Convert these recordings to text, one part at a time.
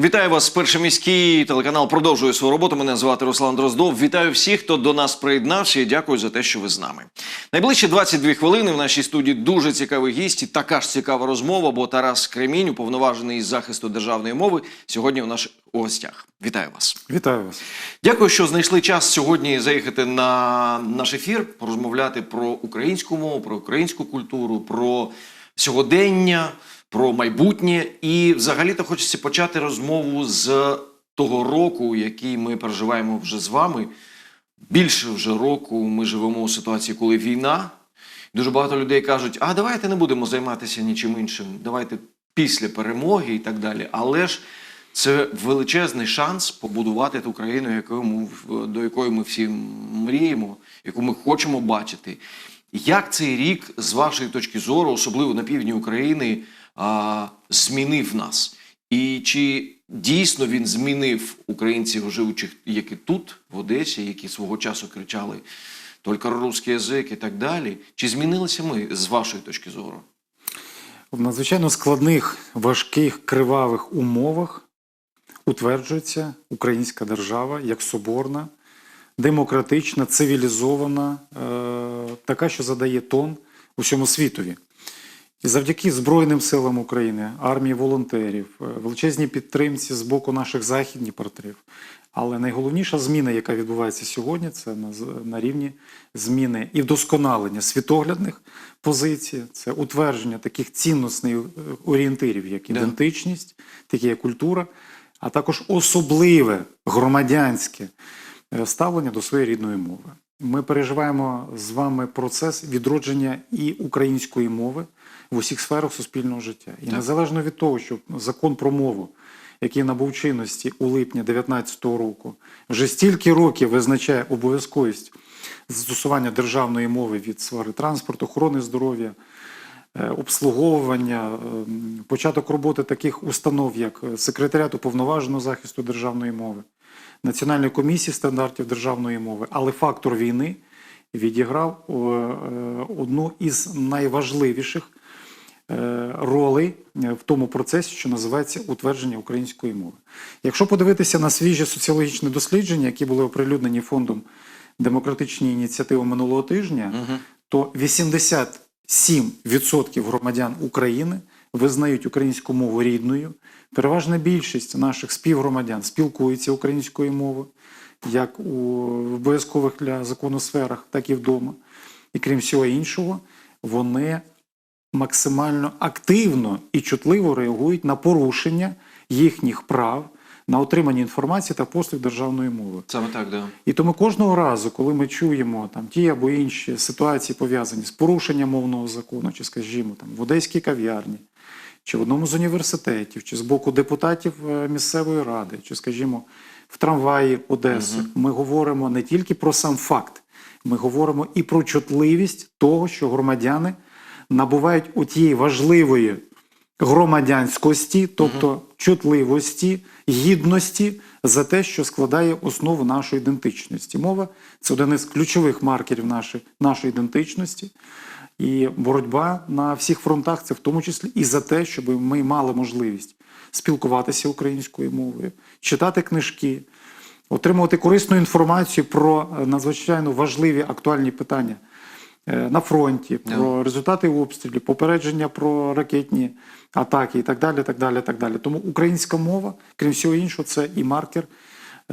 Вітаю вас, перший міський телеканал продовжує свою роботу. Мене звати Руслан Дроздов. Вітаю всіх, хто до нас приєднався, і дякую за те, що ви з нами. Найближчі 22 хвилини в нашій студії дуже цікавий гість і така ж цікава розмова, бо Тарас Кремінь, уповноважений із захисту державної мови, сьогодні у наших гостях. Вітаю вас. Вітаю вас. Дякую, що знайшли час сьогодні заїхати на наш ефір, порозмовляти про українську мову, про українську культуру, про сьогодення, про майбутнє. І взагалі-то хочеться почати розмову з того року, який ми переживаємо вже з вами. Більше вже року ми живемо у ситуації, коли війна. Дуже багато людей кажуть: а давайте не будемо займатися нічим іншим, давайте після перемоги і так далі. Але ж це величезний шанс побудувати ту країну, якою ми, до якої ми всі мріємо, яку ми хочемо бачити. Як цей рік, з вашої точки зору, особливо на півдні України, а, змінив нас? І чи дійсно він змінив українців, живучих, які тут, в Одесі, які свого часу кричали тільки русський язик і так далі? Чи змінилися ми з вашої точки зору? В надзвичайно складних, важких, кривавих умовах утверджується українська держава як соборна, демократична, цивілізована, е, така, що задає тон усьому світові. І завдяки Збройним силам України, армії волонтерів, е, величезній підтримці з боку наших західних партнерів. Але найголовніша зміна, яка відбувається сьогодні, це на, на рівні зміни і вдосконалення світоглядних позицій, це утвердження таких цінностних е, орієнтирів, як ідентичність, такі як культура, а також особливе громадянське е, ставлення до своєї рідної мови. Ми переживаємо з вами процес відродження і української мови в усіх сферах суспільного життя. І Так. незалежно від того, що закон про мову, який набув чинності у липні 2019 року, вже стільки років визначає обов'язковість застосування державної мови від сфери транспорту, охорони здоров'я, е, обслуговування, ем, початок роботи таких установ, як е, секретаріат уповноваженого захисту державної мови, Національної комісії стандартів державної мови, але фактор війни відіграв е, е, одну із найважливіших е, ролей е, в тому процесі, що називається утвердження української мови. Якщо подивитися на свіжі соціологічні дослідження, які були оприлюднені фондом демократичні ініціативи минулого тижня, то 87% громадян України визнають українську мову рідною. Переважна більшість наших співгромадян спілкується українською мовою, як у обов'язкових для закону сферах, так і вдома. І крім всього іншого, вони максимально активно і чутливо реагують на порушення їхніх прав на отримання інформації та послуг державної мови. Саме так, да. І тому кожного разу, коли ми чуємо там ті або інші ситуації пов'язані з порушенням мовного закону, чи, скажімо, там в одеській кав'ярні, чи в одному з університетів, чи з боку депутатів е, місцевої ради, чи, скажімо, в трамваї Одеси, ми говоримо не тільки про сам факт, ми говоримо і про чутливість того, що громадяни набувають у тієї важливої громадянськості, тобто чутливості, гідності за те, що складає основу нашої ідентичності. Мова це один із ключових маркерів нашої, нашої ідентичності. І боротьба на всіх фронтах це в тому числі і за те, щоб ми мали можливість спілкуватися українською мовою, читати книжки, отримувати корисну інформацію про надзвичайно важливі актуальні питання на фронті, про результати обстрілів, попередження про ракетні атаки і так далі. так далі, так далі. Тому українська мова, крім всього іншого, це і маркер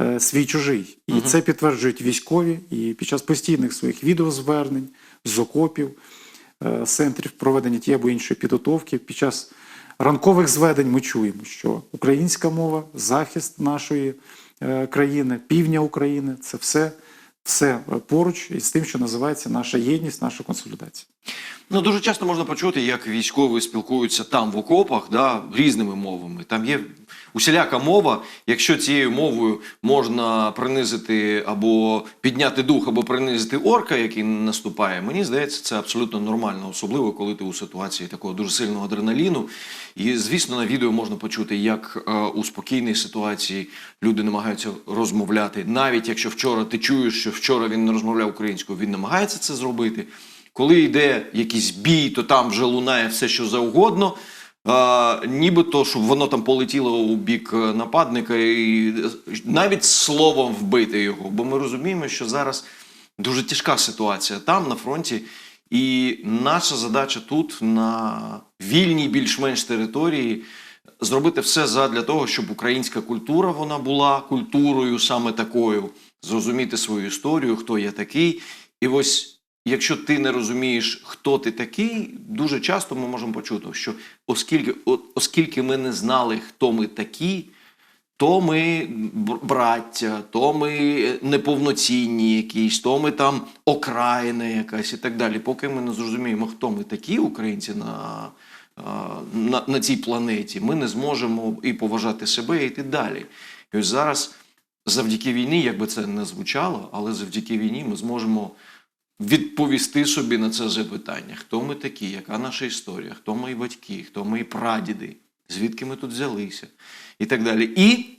е, свій чужий. І це підтверджують військові і під час постійних своїх відеозвернень з окопів, е, з центрів проведення тієї або іншої підготовки. Під час ранкових зведень ми чуємо, що українська мова, захист нашої е, країни, півдня України це все, все поруч із тим, що називається наша єдність, наша консолідація. Ну дуже часто можна почути, як військові спілкуються там в окопах, да, різними мовами. Там є усіляка мова. Якщо цією мовою можна принизити або підняти дух, або принизити орка, який наступає, мені здається, це абсолютно нормально, особливо коли ти у ситуації такого дуже сильного адреналіну. І звісно, на відео можна почути, як е, у спокійній ситуації люди намагаються розмовляти. Навіть якщо вчора ти чуєш, що вчора він не розмовляв українською, він намагається це зробити. Коли йде якийсь бій, то там вже лунає все, що завгодно. е, нібито, щоб воно там полетіло у бік е, нападника і е, навіть словом вбити його. Бо ми розуміємо, що зараз дуже тяжка ситуація там, на фронті. І наша задача тут, на вільній більш-менш території, зробити все задля того, щоб українська культура вона була культурою саме такою, зрозуміти свою історію, хто я такий. І ось якщо ти не розумієш, хто ти такий, дуже часто ми можемо почути, що оскільки, оскільки ми не знали, хто ми такі, то ми браття, то ми неповноцінні якісь, то ми там окраїна якась і так далі. Поки ми не зрозуміємо, хто ми такі українці на, на, на цій планеті, ми не зможемо і поважати себе, і йти далі. І ось зараз, завдяки війні, як би це не звучало, але завдяки війні ми зможемо відповісти собі на це запитання: хто ми такі, яка наша історія, хто мої батьки, хто мої прадіди, звідки ми тут взялися, і так далі. І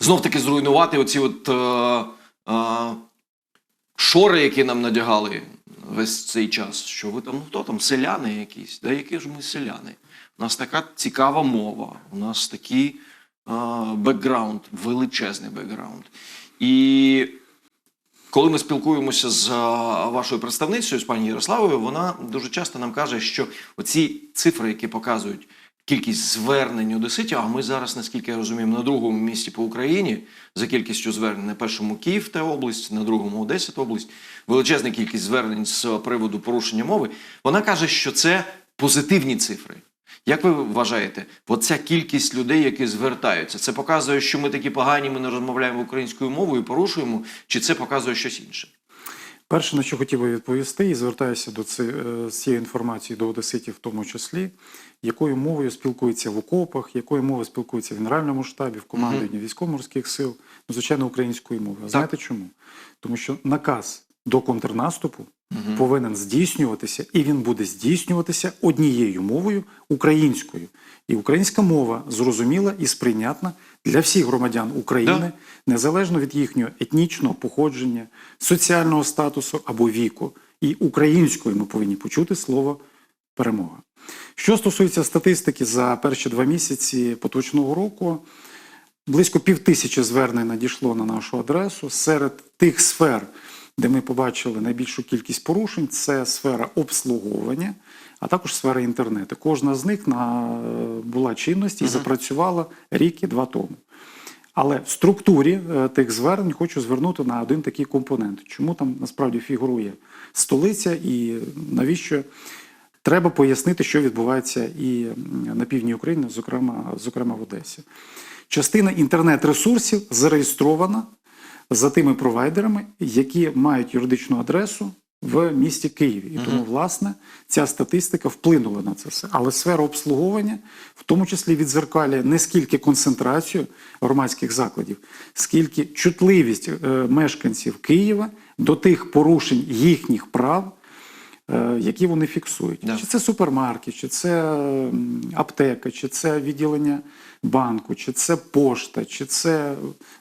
знов таки зруйнувати оці от е, е, шори, які нам надягали весь цей час. Що ви там, ну хто там, селяни якісь? Да які ж ми селяни? У нас така цікава мова, у нас такий е, бекграунд, величезний бекграунд. І коли ми спілкуємося з вашою представницею, з пані Ярославою, вона дуже часто нам каже, що оці цифри, які показують кількість звернень одеситів, а ми зараз, наскільки я розумію, на другому місці по Україні за кількістю звернень на першому Київ та область, на другому Одеса та область, величезна кількість звернень з приводу порушення мови. Вона каже, що це позитивні цифри. Як ви вважаєте, оця кількість людей, які звертаються, це показує, що ми такі погані, ми не розмовляємо українською мовою, порушуємо, чи це показує щось інше? Перше, на що хотів би відповісти, і звертаюся до е, з цією інформацією до одеситів, в тому числі, якою мовою спілкуються в окопах, якою мовою спілкуються в Генеральному штабі, в командуванні військово-морських сил, ну, звичайно, українською мовою. А знаєте чому? Тому що наказ до контрнаступу повинен здійснюватися, і він буде здійснюватися однією мовою українською. І українська мова зрозуміла і сприйнятна для всіх громадян України, Да. незалежно від їхнього етнічного походження, соціального статусу або віку. І українською ми повинні почути слово перемога. Що стосується статистики за перші два місяці поточного року, близько півтисячі звернень надійшло на нашу адресу. Серед тих сфер, де ми побачили найбільшу кількість порушень, це сфера обслуговування, а також сфера інтернету. Кожна з них на, була чинності і запрацювала рік і два тому. Але в структурі е, тих звернень хочу звернути на один такий компонент. Чому там насправді фігурує столиця і навіщо треба пояснити, що відбувається і на півдні України, зокрема, зокрема в Одесі. Частина інтернет-ресурсів зареєстрована за тими провайдерами, які мають юридичну адресу в місті Києві. І тому, власне, ця статистика вплинула на це все. Але сфера обслуговування, в тому числі відзеркалює не скільки концентрацію громадських закладів, скільки чутливість е, мешканців Києва до тих порушень їхніх прав, які вони фіксують. Да. Чи це супермаркет, чи це аптека, чи це відділення банку, чи це пошта, чи це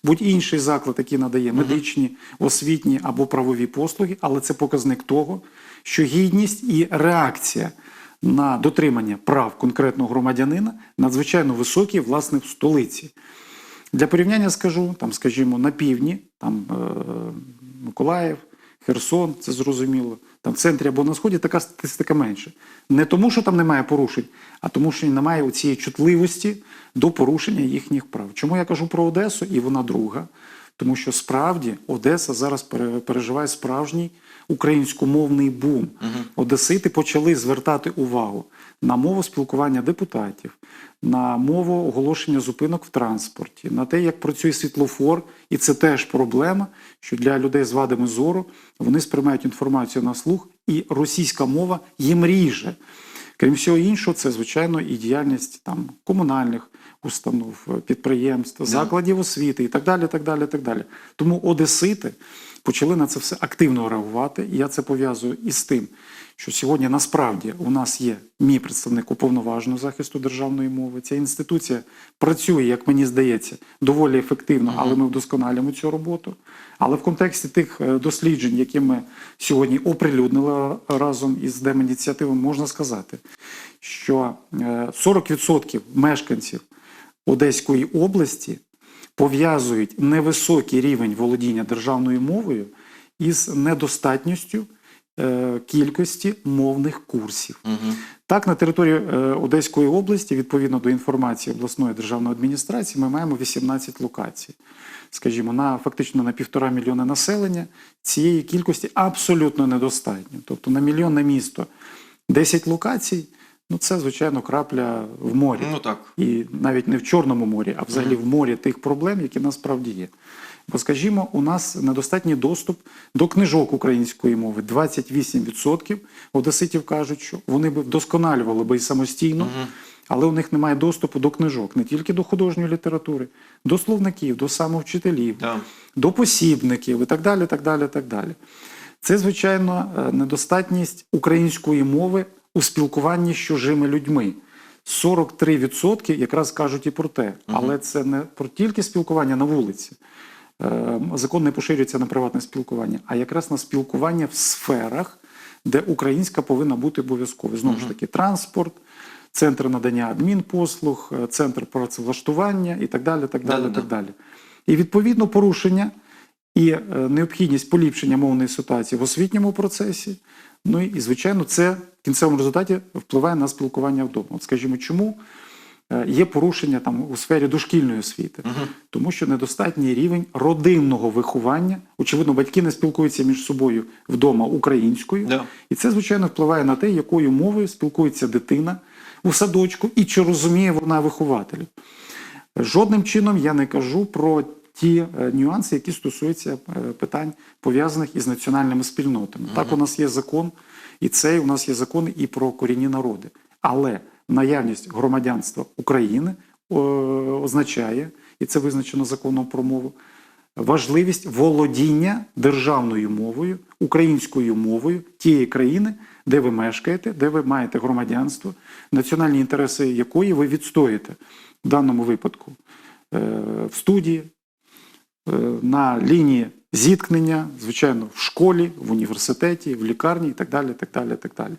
будь-інший заклад, який надає медичні, освітні або правові послуги, але це показник того, що гідність і реакція на дотримання прав конкретного громадянина надзвичайно високі, власне, в столиці. Для порівняння скажу, там, скажімо, на півдні, там е, Миколаїв, Херсон, це зрозуміло. Там в центрі або на сході така статистика менше. Не тому, що там немає порушень, а тому, що немає цієї чутливості до порушення їхніх прав. Чому я кажу про Одесу, і вона друга? Тому що справді Одеса зараз переживає справжній українськомовний бум. Одесити почали звертати увагу на мову спілкування депутатів, на мову оголошення зупинок в транспорті, на те, як працює світлофор, і це теж проблема, що для людей з вадами зору вони сприймають інформацію на слух, і російська мова їм ріже. Крім всього іншого, це звичайно і діяльність там комунальних установ, підприємств, закладів освіти і так далі. так далі, так далі. Тому одесити почали на це все активно реагувати. І я це пов'язую із тим, що сьогодні насправді у нас є мій представник уповноваженого захисту державної мови. Ця інституція працює, як мені здається, доволі ефективно, але ми вдосконалюємо цю роботу. Але в контексті тих е, досліджень, які ми сьогодні оприлюднили разом із Демініціативою, можна сказати, що е, 40% мешканців Одеської області пов'язують невисокий рівень володіння державною мовою із недостатністю е, кількості мовних курсів. Угу. Так, на території е, Одеської області, відповідно до інформації обласної державної адміністрації, ми маємо 18 локацій. Скажімо, на фактично на півтора мільйона населення цієї кількості абсолютно недостатньо. Тобто на мільйон на місто 10 локацій, ну це звичайно крапля в морі. Ну так. І навіть не в Чорному морі, а взагалі в морі тих проблем, які насправді є. Бо, скажімо, у нас недостатній доступ до книжок української мови. 28% одеситів кажуть, що вони би вдосконалювали би і самостійно, але у них немає доступу до книжок, не тільки до художньої літератури, до словників, до самовчителів, Да. до посібників і так далі. так далі, так далі. Це, звичайно, е, недостатність української мови у спілкуванні з чужими людьми. 43% якраз кажуть і про те, але це не про тільки спілкування на вулиці. Е, Закон не поширюється на приватне спілкування, а якраз на спілкування в сферах, де українська повинна бути обов'язково. Знову ж таки, транспорт, центр надання адмінпослуг, е, центр працевлаштування і так далі. так далі, Да-да-да. далі. І відповідно порушення і е, необхідність поліпшення мовної ситуації в освітньому процесі. Ну і, звичайно, це в кінцевому результаті впливає на спілкування вдома. От скажімо, чому е, є порушення там у сфері дошкільної освіти? Тому що недостатній рівень родинного виховання. Очевидно, батьки не спілкуються між собою вдома українською, Да. і це, звичайно, впливає на те, якою мовою спілкується дитина у садочку і чи розуміє вона вихователів. Жодним чином я не кажу про ті е, нюанси, які стосуються е, питань пов'язаних із національними спільнотами. Так, у нас є закон, і цей у нас є закони і про корінні народи. Але наявність громадянства України означає, і це визначено законом про мову, важливість володіння державною мовою, українською мовою тієї країни, де ви мешкаєте, де ви маєте громадянство, національні інтереси якої ви відстоїте в даному випадку е, в студії, на лінії зіткнення, звичайно, в школі, в університеті, в лікарні і так далі. так далі, так далі.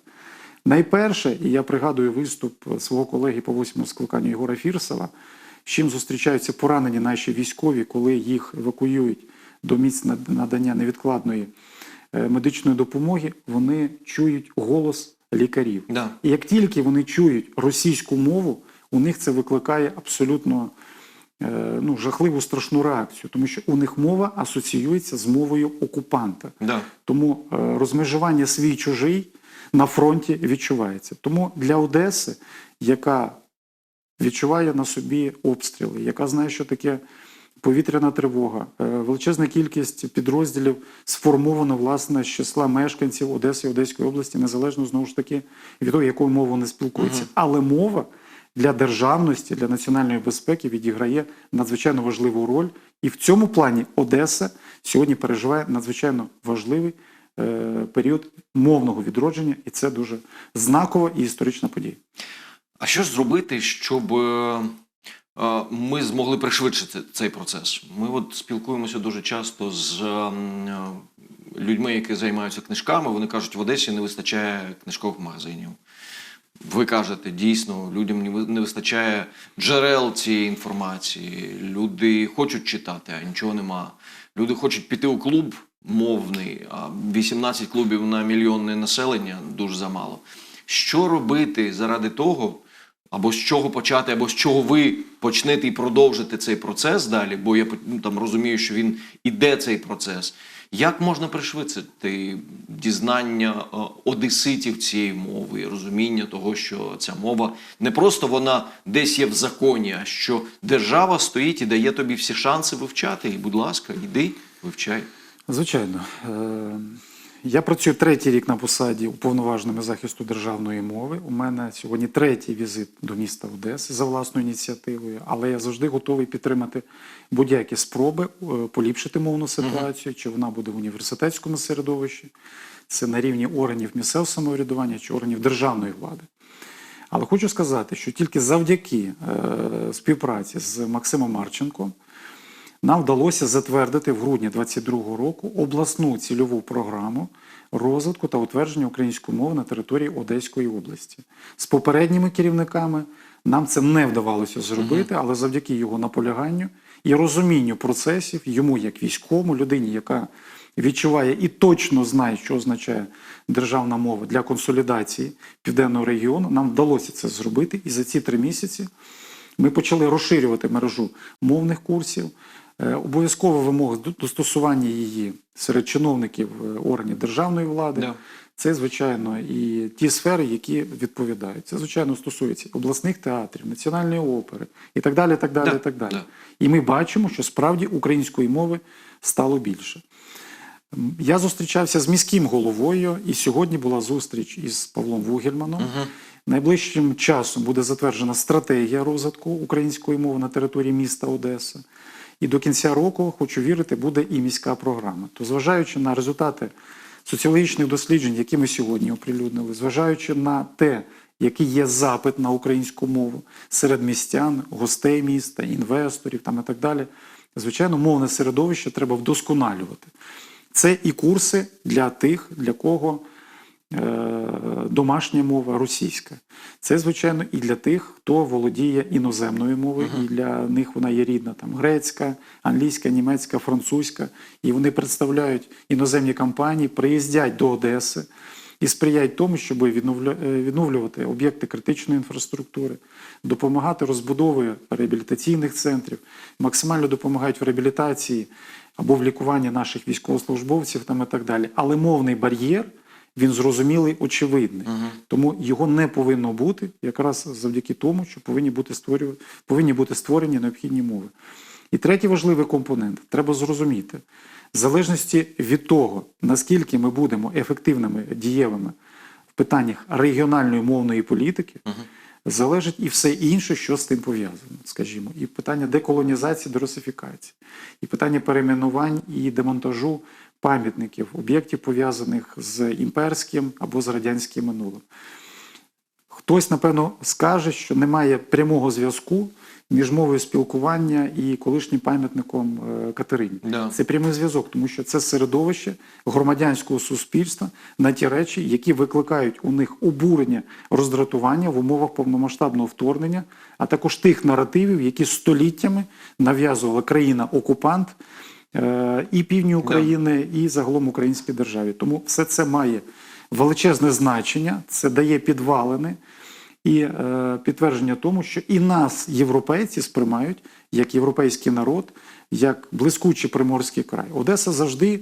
Найперше, і я пригадую виступ свого колеги по восьмому скликанню Єгора Фірсова, з чим зустрічаються поранені наші військові, коли їх евакуюють до місць надання невідкладної е, медичної допомоги, вони чують голос лікарів. Да. І як тільки вони чують російську мову, у них це викликає абсолютно е, ну, жахливу страшну реакцію, тому що у них мова асоціюється з мовою окупанта. Да. Тому е, розмежування свій чужий на фронті відчувається. Тому для Одеси, яка відчуває на собі обстріли, яка знає, що таке повітряна тривога, е, величезна кількість підрозділів сформована власне з числа мешканців Одеси і Одеської області, незалежно знову ж таки від того, якою мовою вони спілкуються. Але мова для державності, для національної безпеки відіграє надзвичайно важливу роль. І в цьому плані Одеса сьогодні переживає надзвичайно важливий е, період мовного відродження, і це дуже знакова і історична подія. А що ж зробити, щоб е, е, ми змогли пришвидшити цей процес? Ми от спілкуємося дуже часто з ем, е, людьми, які займаються книжками. Вони кажуть, в Одесі не вистачає книжкових магазинів. Ви кажете, дійсно, людям не вистачає джерел цієї інформації. Люди хочуть читати, а нічого нема. Люди хочуть піти у клуб мовний, а 18 клубів на мільйонне населення дуже замало. Що робити заради того, або з чого почати, або з чого ви почнете і продовжите цей процес далі? Бо я ну, там розумію, що він іде цей процес. Як можна пришвидшити дізнання е, одеситів цієї мови, розуміння того, що ця мова не просто вона десь є в законі, а що держава стоїть і дає тобі всі шанси вивчати. І, будь ласка, йди, вивчай. Звичайно, Е, Я працюю третій рік на посаді уповноваженими захисту державної мови. У мене сьогодні третій візит до міста Одеси за власною ініціативою, але я завжди готовий підтримати будь-які спроби е, поліпшити мовну ситуацію, чи вона буде в університетському середовищі, це на рівні органів місцевого самоврядування чи органів державної влади. Але хочу сказати, що тільки завдяки е, співпраці з Максимом Марченком нам вдалося затвердити в грудні 2022 року обласну цільову програму розвитку та утвердження української мови на території Одеської області. З попередніми керівниками нам це не вдавалося зробити, але завдяки його наполяганню і розумінню процесів, йому як військовому, людині, яка відчуває і точно знає, що означає державна мова для консолідації південного регіону, нам вдалося це зробити. І за ці три місяці ми почали розширювати мережу мовних курсів. Е, Обов'язкова вимога достосування її серед чиновників е, органів державної влади. Да. Це, звичайно, і ті сфери, які відповідають. Це, звичайно, стосується обласних театрів, національної опери і так далі. так далі, Да, і так далі. да. І ми бачимо, що справді української мови стало більше. Я зустрічався з міським головою, і сьогодні була зустріч із Павлом Вугельманом. Найближчим часом буде затверджена стратегія розвитку української мови на території міста Одеса. І до кінця року, хочу вірити, буде і міська програма. То, зважаючи на результати соціологічних досліджень, які ми сьогодні оприлюднили, зважаючи на те, який є запит на українську мову серед містян, гостей міста, інвесторів там і так далі, звичайно, мовне середовище треба вдосконалювати. Це і курси для тих, для кого домашня мова російська. Це, звичайно, і для тих, хто володіє іноземною мовою, і для них вона є рідна там грецька, англійська, німецька, французька. І вони представляють іноземні компанії, приїздять до Одеси і сприяють тому, щоб е, відновлювати об'єкти критичної інфраструктури, допомагати розбудові реабілітаційних центрів, максимально допомагають в реабілітації або в лікуванні наших військовослужбовців там і так далі. Але мовний бар'єр він зрозумілий, очевидний. Тому його не повинно бути якраз завдяки тому, що повинні бути створювати, повинні бути створені необхідні мови. І третій важливий компонент. Треба зрозуміти, в залежності від того, наскільки ми будемо ефективними, дієвими в питаннях регіональної мовної політики, залежить і все інше, що з тим пов'язано, скажімо, і питання деколонізації, дерусифікації, і питання перейменувань і демонтажу пам'ятників, об'єктів пов'язаних з імперським або з радянським минулим. Хтось, напевно, скаже, що немає прямого зв'язку між мовою спілкування і колишнім пам'ятником е, Катерині. Да. Це прямий зв'язок, тому що це середовище громадянського суспільства на ті речі, які викликають у них обурення, роздратування в умовах повномасштабного вторгнення, а також тих наративів, які століттями нав'язувала країна-окупант і півдні України, і загалом українській державі. Тому все це має величезне значення, це дає підвалини і е, підтвердження тому, що і нас, європейці, сприймають як європейський народ, як блискучий приморський край. Одеса завжди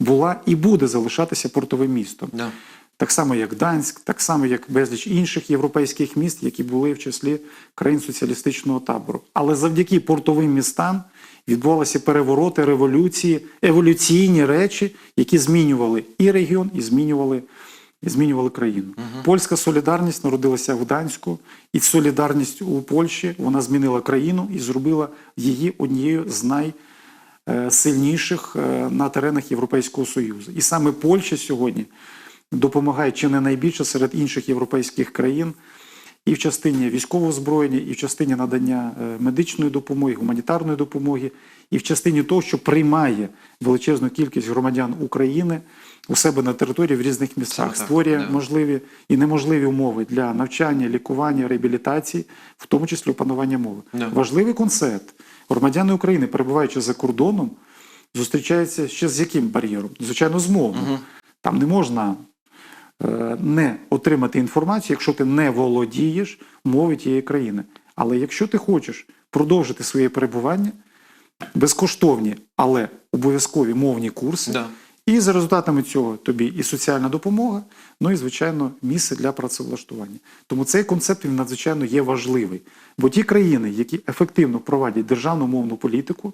була і буде залишатися портовим містом. Да. Так само, як Гданськ, так само, як безліч інших європейських міст, які були в числі країн соціалістичного табору. Але завдяки портовим містам відбувалися перевороти, революції, еволюційні речі, які змінювали і регіон, і змінювали, і змінювали країну. Польська солідарність народилася в Гданську, і солідарність у Польщі вона змінила країну і зробила її однією з най е, сильніших е, на теренах Європейського Союзу. І саме Польща сьогодні допомагає чи не найбільше серед інших європейських країн і в частині військового озброєння, і в частині надання е, медичної допомоги, гуманітарної допомоги, і в частині того, що приймає величезну кількість громадян України у себе на території в різних містах, Так, так, створює да. можливі і неможливі умови для навчання, лікування, реабілітації, в тому числі опанування мови. Да. Важливий концепт. Громадяни України, перебуваючи за кордоном, зустрічаються ще з яким бар'єром? Звичайно, з мовним. Там не можна не отримати інформацію, якщо ти не володієш мовою тієї країни. Але якщо ти хочеш продовжити своє перебування, безкоштовні, але обов'язкові мовні курси, Да. і за результатами цього тобі і соціальна допомога, ну і, звичайно, місце для працевлаштування. Тому цей концепт він надзвичайно є важливий. Бо ті країни, які ефективно провадять державну мовну політику,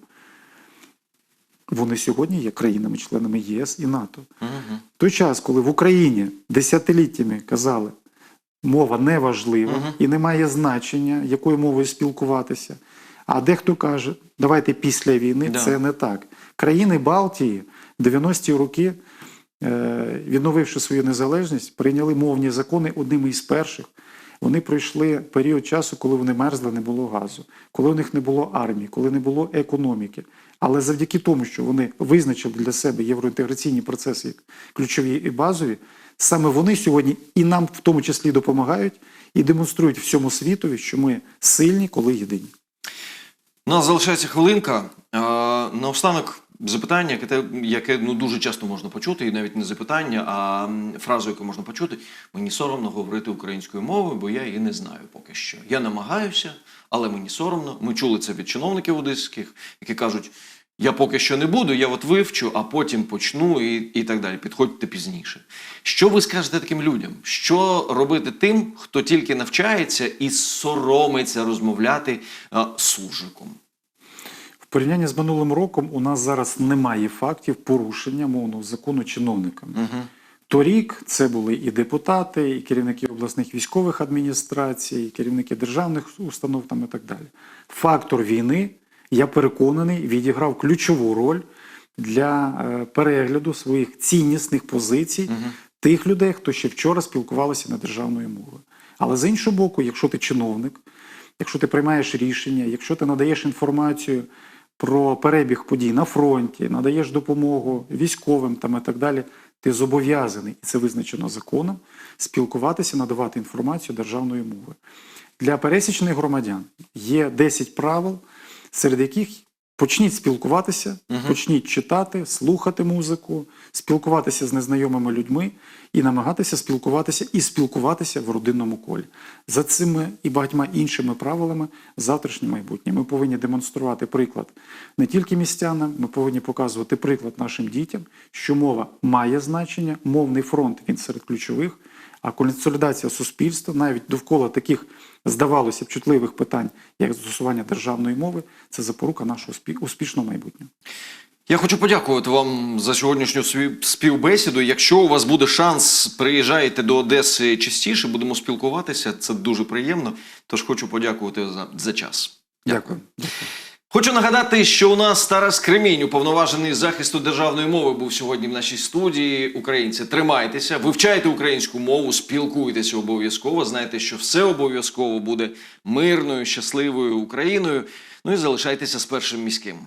вони сьогодні є країнами-членами ЄС і НАТО. Угу. Той час, коли в Україні десятиліттями казали, мова не важлива Мгм. і не має значення, якою мовою спілкуватися. А дехто каже, давайте після війни Да. це не так. Країни Балтії в 90-ті роки, е, відновивши свою незалежність, прийняли мовні закони одними із перших. Вони пройшли період часу, коли вони мерзли, не було газу, коли у них не було армії, коли не було економіки. Але завдяки тому, що вони визначили для себе євроінтеграційні процеси як ключові і базові, саме вони сьогодні і нам в тому числі допомагають і демонструють всьому світові, що ми сильні, коли єдині. У нас залишається хвилинка. Е, Наостанок запитання, яке, те- яке ну, дуже часто можна почути, і навіть не запитання, а фразу, яку можна почути. Мені соромно говорити українською мовою, бо я її не знаю поки що. Я намагаюся, але мені соромно. Ми чули це від чиновників одеських, які кажуть. Я поки що не буду, я от вивчу, а потім почну і, і так далі. Підходьте пізніше. Що ви скажете таким людям? Що робити тим, хто тільки навчається і соромиться розмовляти а, суржиком? В порівнянні з минулим роком у нас зараз немає фактів порушення мовного закону чиновниками. Угу. Торік це були і депутати, і керівники обласних військових адміністрацій, і керівники державних установ там і так далі. Фактор війни, я переконаний, відіграв ключову роль для е, перегляду своїх ціннісних позицій тих людей, хто ще вчора спілкувалися на державною мовою. Але з іншого боку, якщо ти чиновник, якщо ти приймаєш рішення, якщо ти надаєш інформацію про перебіг подій на фронті, надаєш допомогу військовим там і так далі, ти зобов'язаний, і це визначено законом, спілкуватися, надавати інформацію державною мовою. Для пересічних громадян є 10 правил, серед яких почніть спілкуватися, Мгм. почніть читати, слухати музику, спілкуватися з незнайомими людьми і намагатися спілкуватися і спілкуватися в родинному колі. За цими і багатьма іншими правилами завтрашнє майбутнє. Ми повинні демонструвати приклад не тільки містянам, ми повинні показувати приклад нашим дітям, що мова має значення, мовний фронт він серед ключових. А консолідація суспільства навіть довкола таких, здавалося б, чутливих питань, як застосування державної мови, це запорука нашого спі- успішного майбутнього. Я хочу подякувати вам за сьогоднішню співбесіду. Якщо у вас буде шанс, приїжджайте до Одеси частіше, будемо спілкуватися. Це дуже приємно. Тож хочу подякувати за, за час. Дякую. Хочу нагадати, що у нас Тарас Кремінь, уповноважений захисту державної мови, був сьогодні в нашій студії. Українці, тримайтеся, вивчайте українську мову, спілкуйтеся обов'язково. Знайте, що все обов'язково буде мирною, щасливою Україною. Ну і залишайтеся з першим міським.